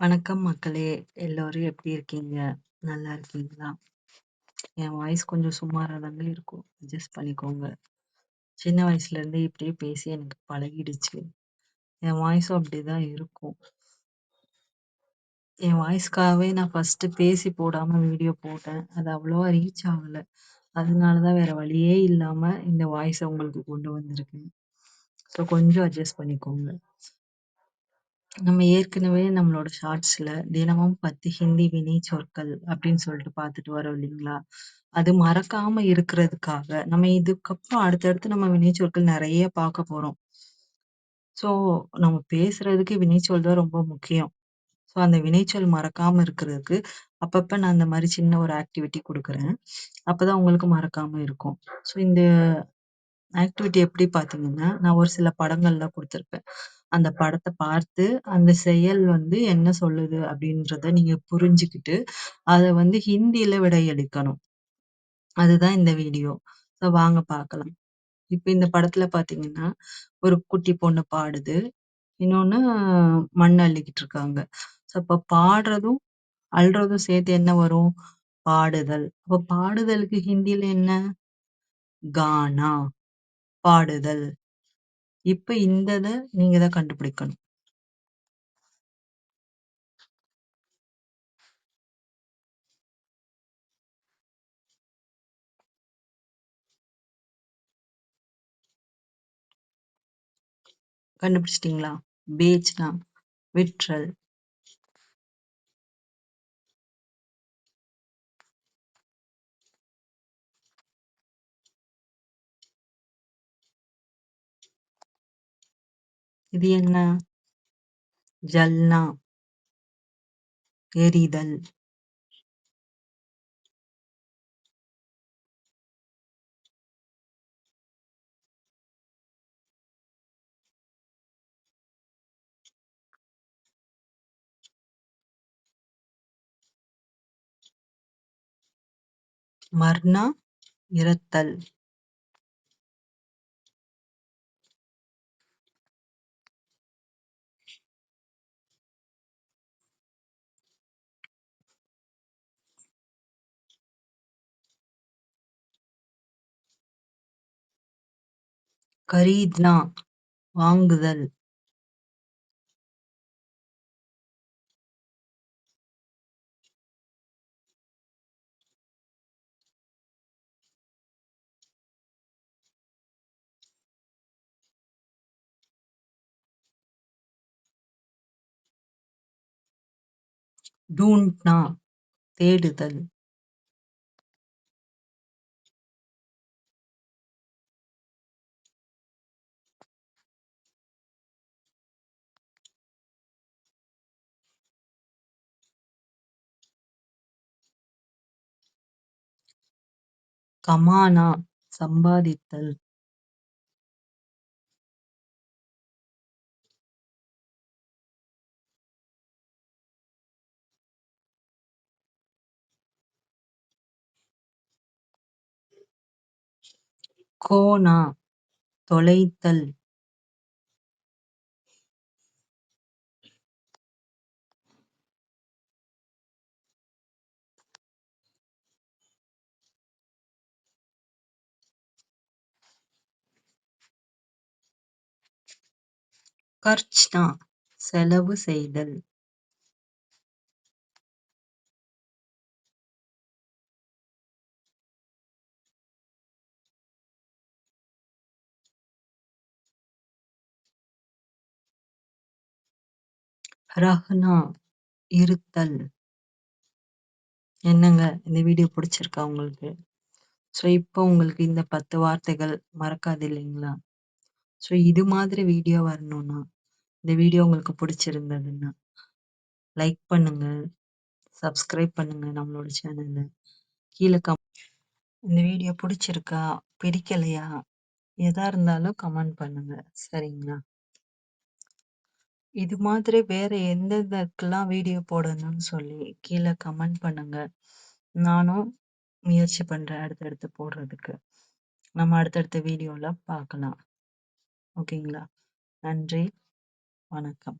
வணக்கம் மக்களே! எல்லோரும் எப்படி இருக்கீங்க? நல்லா இருக்கீங்களா? என் வாய்ஸ் கொஞ்சம் சுமாரா தாங்க இருக்கும். அட்ஜஸ்ட் பண்ணிக்கோங்க. சின்ன வயசுலேருந்தே இப்படியே பேசி எனக்கு பழகிடுச்சு. என் வாய்ஸும் அப்படிதான் இருக்கும். என் வாய்ஸ்க்காகவே நான் ஃபர்ஸ்ட்டு பேசி போடாம வீடியோ போட்டேன். அது அவ்வளவா ரீச் ஆகல. அதனால தான் வேற வழியே இல்லாம இந்த வாய்ஸ உங்களுக்கு கொண்டு வந்திருக்கேன். ஸோ கொஞ்சம் அட்ஜஸ்ட் பண்ணிக்கோங்க. நம்ம ஏற்கனவே நம்மளோட ஷார்ட்ஸ்ல தினமும் 10 ஹிந்தி வினை சொற்கள் அப்படின்னு சொல்லிட்டு பார்த்துட்டு வரோம் இல்லைங்களா? அது மறக்காம இருக்கிறதுக்காக, நம்ம இதுக்கப்புறம் அடுத்தடுத்து நம்ம வினைச்சொற்கள் நிறைய பார்க்க போறோம். ஸோ நம்ம பேசுறதுக்கு வினைச்சொல் தான் ரொம்ப முக்கியம். ஸோ அந்த வினைச்சொல் மறக்காம இருக்கிறதுக்கு, அப்பப்ப நான் அந்த மாதிரி சின்ன ஒரு ஆக்டிவிட்டி குடுக்குறேன். அப்பதான் உங்களுக்கு மறக்காம இருக்கும். ஸோ இந்த ஆக்டிவிட்டி எப்படி பார்த்தீங்கன்னா, நான் ஒரு சில படங்கள்லாம் குடுத்துருப்பேன். அந்த படத்த பார்த்து, அந்த செயல் வந்து என்ன சொல்லுது அப்படின்றத நீங்க புரிஞ்சுகிட்டு, அத வந்து ஹிந்தியில விடையளிக்கணும். அதுதான் இந்த வீடியோ. ஸோ வாங்க பார்க்கலாம். இப்ப இந்த படத்துல பார்த்தீங்கன்னா, ஒரு குட்டி பொண்ணு பாடுது. இன்னொன்னு மண் அள்ளிக்கிட்டு இருக்காங்க. ஸோ அப்ப பாடுறதும், அள்றதும் சேர்த்து என்ன வரும்? பாடுதல். அப்ப பாடுதலுக்கு ஹிந்தியில என்ன? கானா. பாடுதல். இப்ப இந்த இத நீங்க தான் கண்டுபிடிக்கணும். கண்டுபிடிச்சிட்டீங்களா? பேச்னா விற்றல். இது என்ன? ஜல்னா. எரிதல். மர்னா இறத்தல். கரீத்னா வாங்குதல். டூண்ட்னா தேடுதல். கமானா சம்பாதித்தல். கோனா தொலைத்தல். கர்ச்னா செலவு செய்தல். ரஹ்னா இருத்தல். என்னங்க இந்த வீடியோ புடிச்சிருக்கா உங்களுக்கு? ஸோ இப்போ உங்களுக்கு இந்த 10 வார்த்தைகள் மறக்காது இல்லைங்களா? ஸோ இது மாதிரி வீடியோ வரணும்னா, இந்த வீடியோ உங்களுக்கு பிடிச்சிருந்ததுன்னா லைக் பண்ணுங்க, சப்ஸ்கிரைப் பண்ணுங்க நம்மளோட சேனல. கீழே கம் இந்த வீடியோ பிடிச்சிருக்கா பிடிக்கலையா? எதா இருந்தாலும் கமெண்ட் பண்ணுங்க. சரிங்களா? இது மாதிரி வேற எந்தெந்தக்கெல்லாம் வீடியோ போடணும்னு சொல்லி கீழே கமெண்ட் பண்ணுங்க. நானும் முயற்சி பண்றேன் அடுத்தடுத்து போடுறதுக்கு. நம்ம அடுத்தடுத்த வீடியோல பார்க்கலாம். ஓகேங்களா? நன்றி. வணக்கம்.